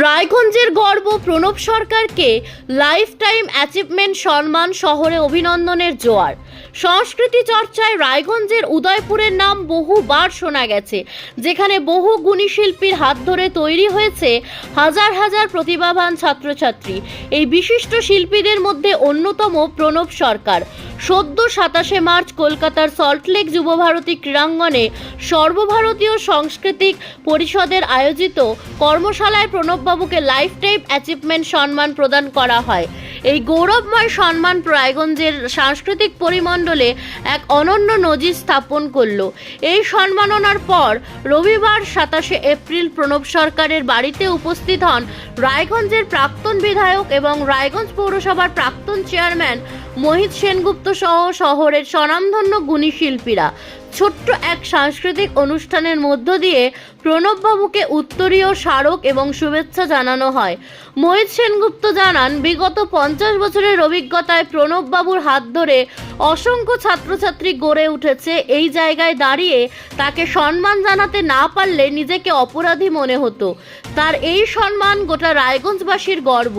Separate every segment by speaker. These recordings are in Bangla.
Speaker 1: রায়গঞ্জের গর্ব প্রণব সরকারকে লাইফ টাইম অ্যাচিভমেন্ট সম্মান শহরে অভিনন্দনের জোয়ার। সংস্কৃতি চর্চায় রায়গঞ্জের উদয়পুরের নাম বহুবার শোনা গেছে, যেখানে বহু গুণী শিল্পীর হাত ধরে তৈরি হয়েছে হাজার হাজার প্রতিভাবান ছাত্রছাত্রী। এই বিশিষ্ট শিল্পীদের মধ্যে অন্যতম প্রণব সরকার। সদ্য সাতাশে মার্চ কলকাতার সল্টলেক যুবভারতী ক্রীড়াঙ্গনে সর্বভারতীয় সাংস্কৃতিক পরিষদের আয়োজিত কর্মশালায় প্রণববাবুকে লাইফ টাইম অ্যাচিভমেন্ট সম্মান প্রদান করা হয়। গৌরবময় সম্মান রায়গঞ্জের সাংস্কৃতিক পরিমণ্ডলে এক অনন্য নজির স্থাপন করল। এই সম্মাননার পর রবিবার সাতাশে এপ্রিল প্রণব সরকারের বাড়িতে উপস্থিত হন রায়গঞ্জের প্রাক্তন বিধায়ক এবং রায়গঞ্জ পৌরসভার প্রাক্তন চেয়ারম্যান মোহিত সেনগুপ্ত সহ শহরের স্বনামধন্য গুণী শিল্পীরা। ছোট্ট এক সাংস্কৃতিক অনুষ্ঠানের মধ্য দিয়ে প্রণববাবুকে উত্তরীয় স্মারক এবং শুভেচ্ছা জানানো হয়। মোহিত সেনগুপ্ত জানান, বিগত পঞ্চাশ বছরের অভিজ্ঞতায় প্রণববাবুর হাত ধরে অসংখ্য ছাত্রছাত্রী গড়ে উঠেছে। এই জায়গায় দাঁড়িয়ে তাকে সম্মান জানাতে না পারলে নিজেকে অপরাধী মনে হতো। তার এই সম্মান গোটা রায়গঞ্জবাসীর গর্ব।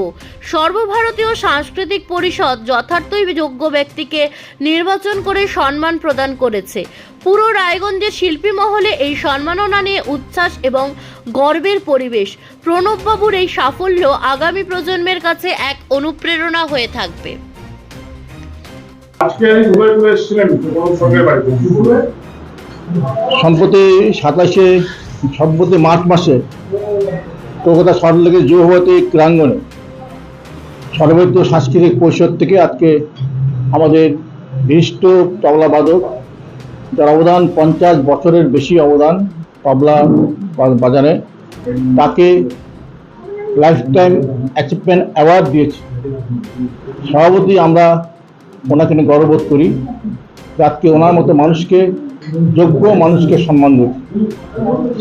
Speaker 1: সর্বভারতীয় সাংস্কৃতিক পরিষদ যথার্থই যোগ্য ব্যক্তিকে নির্বাচন করে সম্মান প্রদান করেছে। পুরো রায়গঞ্জের শিল্পী মহলে এই সম্মাননা নিয়ে উচ্ছ্বাস এবং গর্বের পরিবেশ। প্রণববাবুর এই সাফল্য আগামী প্রজন্মের কাছে এক অনুপ্রেরণা হয়ে থাকবে।
Speaker 2: আজকে আমি বাড়িতে।
Speaker 3: সম্প্রতি সাতাশে সম্প্রতি মার্চ মাসে কলকাতা সরলেগের যুবভারতী ক্রীড়াঙ্গনে সর্বভারতীয় সাংস্কৃতিক পরিষদ থেকে আজকে আমাদের বিশিষ্ট তবলা বাদক যার অবদান পঞ্চাশ বছরের বেশি অবদান তবলা বাজারে, তাকে লাইফ টাইম অ্যাচিভমেন্ট অ্যাওয়ার্ড দিয়েছে। সভাপতি আমরা ওনাকে নিয়ে গর্ববোধ করি। আজকে ওনার মতো মানুষকে, যোগ্য মানুষকে সম্মান দেব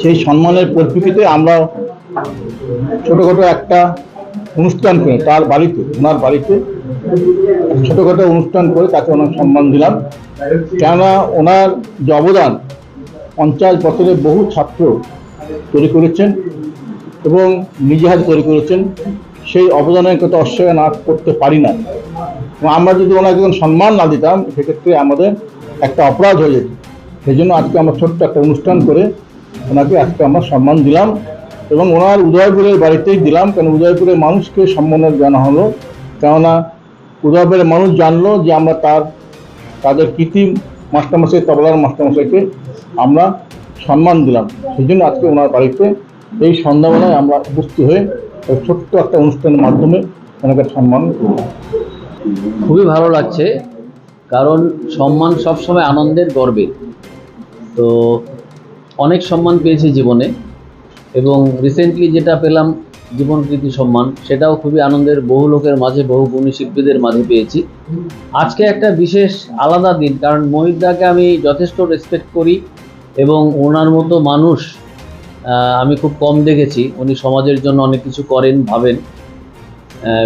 Speaker 3: সেই সম্মানের পরিপ্রেক্ষিতে আমরা ছোটোখাটো একটা অনুষ্ঠান করে তার বাড়িতে, ওনার বাড়িতে ছোটোখাটো অনুষ্ঠান করে তাকে ওনার সম্মান দিলাম। কেননা ওনার যে অবদান পঞ্চাশ বছরে বহু ছাত্র তৈরি করেছেন এবং নিজে হাতে তৈরি করেছেন, সেই অবদানের কথা অস্বীকার না করতে পারি না। আমরা যদি ওনাকে সম্মান না দিতাম, সেক্ষেত্রে আমাদের একটা অপরাধ হয়ে যেত। সেই জন্য আজকে আমরা ছোট্ট একটা অনুষ্ঠান করে ওনাকে আজকে আমরা সম্মান দিলাম এবং ওনার উদয়পুরের বাড়িতেই দিলাম। কেন উদয়পুরের মানুষকে সম্মানের জানা হলো, কেননা উদয়পুরের মানুষ জানলো যে আমরা তার, তাদের কৃতি মাস্টারমশাই, তবলার মাস্টারমশাইকে আমরা সম্মান দিলাম। সেই জন্য আজকে ওনার বাড়িতে এই সন্ধ্যাবেলায় আমরা উপস্থিত হয়ে ছোট্ট একটা অনুষ্ঠানের মাধ্যমে ওনাকে সম্মান করলাম।
Speaker 4: খুবই ভালো লাগছে, কারণ সম্মান সবসময় আনন্দের গর্বের তো অনেক সম্মান পেয়েছি জীবনে এবং রিসেন্টলি যেটা পেলাম জীবনকৃতি সম্মান, সেটাও খুবই আনন্দের, বহু লোকের মাঝে, বহু গুণী শিল্পীদের মাঝে পেয়েছি। আজকে একটা বিশেষ, আলাদা দিন, কারণ মহিদাকে আমি যথেষ্ট রেসপেক্ট করি এবং ওনার মতো মানুষ আমি খুব কম দেখেছি। উনি সমাজের জন্য অনেক কিছু করেন, ভাবেন।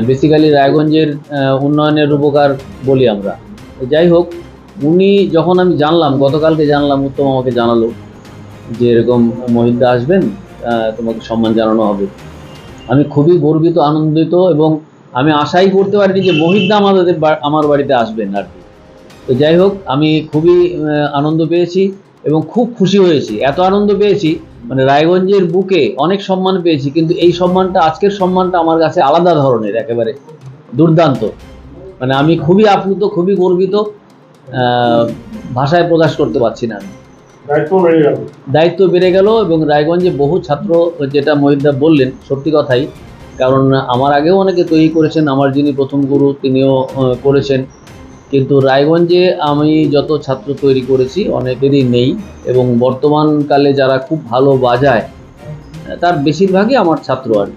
Speaker 4: বেসিক্যালি রায়গঞ্জের উন্নয়নের উপকার বলি আমরা। যাই হোক, উনি যখন আমি জানলাম, গতকালকে জানলাম, উত্তম আমাকে জানালো যে এরকম মহিন্দা আসবেন তোমাকে সম্মান জানানো হবে। আমি খুবই গর্বিত, আনন্দিত এবং আমি আশাই করতে পারিনি যে মহিদ্দা আমাদের আমার বাড়িতে আসবেন আর কি। তো যাই হোক, আমি খুবই আনন্দ পেয়েছি এবং খুব খুশি হয়েছি। এত আনন্দ পেয়েছি মানে রায়গঞ্জের বুকে অনেক সম্মান পেয়েছি, কিন্তু এই সম্মানটা, আজকের সম্মানটা আমার কাছে আলাদা ধরনের, একেবারে দুর্দান্ত। মানে আমি খুবই আপ্লুত, খুবই গর্বিত ভাষায় প্রকাশ করতে পারছি না আমি।
Speaker 2: দায়িত্ব বেড়ে গেল।
Speaker 4: এবং রায়গঞ্জে বহু ছাত্র যেটা মহিদা বললেন, সত্যি কথাই, কারণ আমার আগেও অনেকে তৈরি করেছেন, আমার যিনি প্রথম গুরু তিনিও করেছেন। কিন্তু রায়গঞ্জে আমি যত ছাত্র তৈরি করেছি, অনেকেরই নেই এবং বর্তমানকালে যারা খুব ভালো বাজায়, তার বেশিরভাগই আমার ছাত্র আর।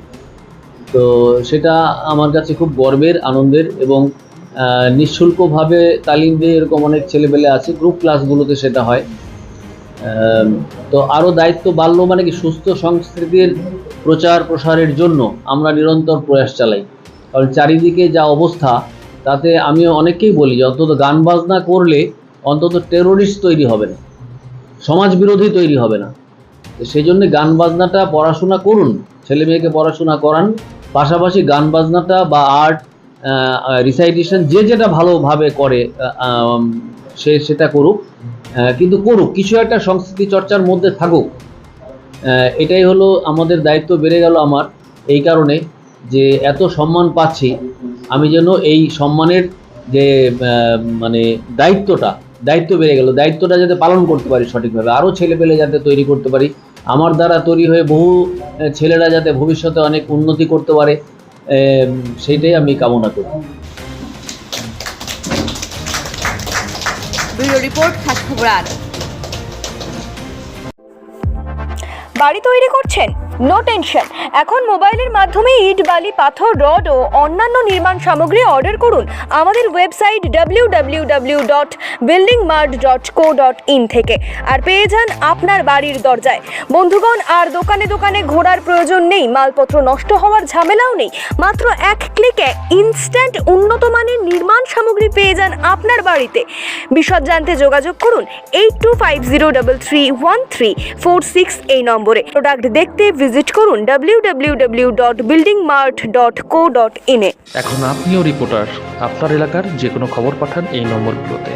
Speaker 4: তো সেটা আমার কাছে খুব গর্বের, আনন্দের এবং নিঃশুল্কভাবে তালিম দিয়ে এরকম অনেক ছেলেপেলে আছে গ্রুপ ক্লাসগুলোতে সেটা হয়। তো আরও দায়িত্ব বাড়লো মানে কি সুস্থ সংস্কৃতির প্রচার প্রসারের জন্য আমরা নিরন্তর প্রয়াস চালাই। কারণ চারিদিকে যা অবস্থা, তাতে আমি অনেককেই বলি যে অন্তত গান বাজনা করলে অন্তত টেরোরিস্ট তৈরি হবে না সমাজ বিরোধী তৈরি হবে না। সেই জন্য গান বাজনাটা পড়াশোনা করুন, ছেলে মেয়েকে পড়াশোনা করান, পাশাপাশি গান বাজনাটা বা আর্ট রিসাইটেশন যে যেটা ভালোভাবে করে সে সেটা করুক। কিন্তু করুক, কিছু একটা সংস্কৃতি চর্চার মধ্যে থাকুক। এটাই হলো আমাদের দায়িত্ব, বেড়ে গেল আমার এই কারণে যে এত সম্মান পাচ্ছি, আমি যেন এই সম্মানের যে মানে দায়িত্বটা, দায়িত্ব বেড়ে গেল, দায়িত্বটা যাতে পালন করতে পারি সঠিকভাবে আরও ছেলে পেলে যাতে তৈরি করতে পারি, আমার দ্বারা তৈরি হয়ে বহু ছেলেরা যাতে ভবিষ্যতে অনেক উন্নতি করতে পারে সেইটাই আমি কামনা করি।
Speaker 5: ব্যুরো রিপোর্ট
Speaker 6: বাড়ি তৈরি করছেন? নো টেনশন এখন মোবাইলের মাধ্যমে ইট, বালি, পাথর, রড ও অন্যান্য নির্মাণ সামগ্রী অর্ডার করুন আমাদের website W W dot building dot co dot in থেকে আর পেয়ে যান আপনার বাড়ির দরজায়। বন্ধুগণ, আর দোকানে দোকানে ঘোরার প্রয়োজন নেই, মালপত্র নষ্ট হওয়ার ঝামেলাও নেই। মাত্র এক ক্লিকে ইনস্ট্যান্ট উন্নত মানের নির্মাণ সামগ্রী পেয়ে যান আপনার বাড়িতে। বিশদ জানতে যোগাযোগ করুন eight two five zero three one three four six এই নম্বরে। প্রোডাক্ট দেখতে ভিজিট করুন W dot building mart dot co dot
Speaker 7: এখন আপনিও রিপোর্টার আপনার এলাকার যে কোনো খবর পাঠান এই নম্বরগুলোতে।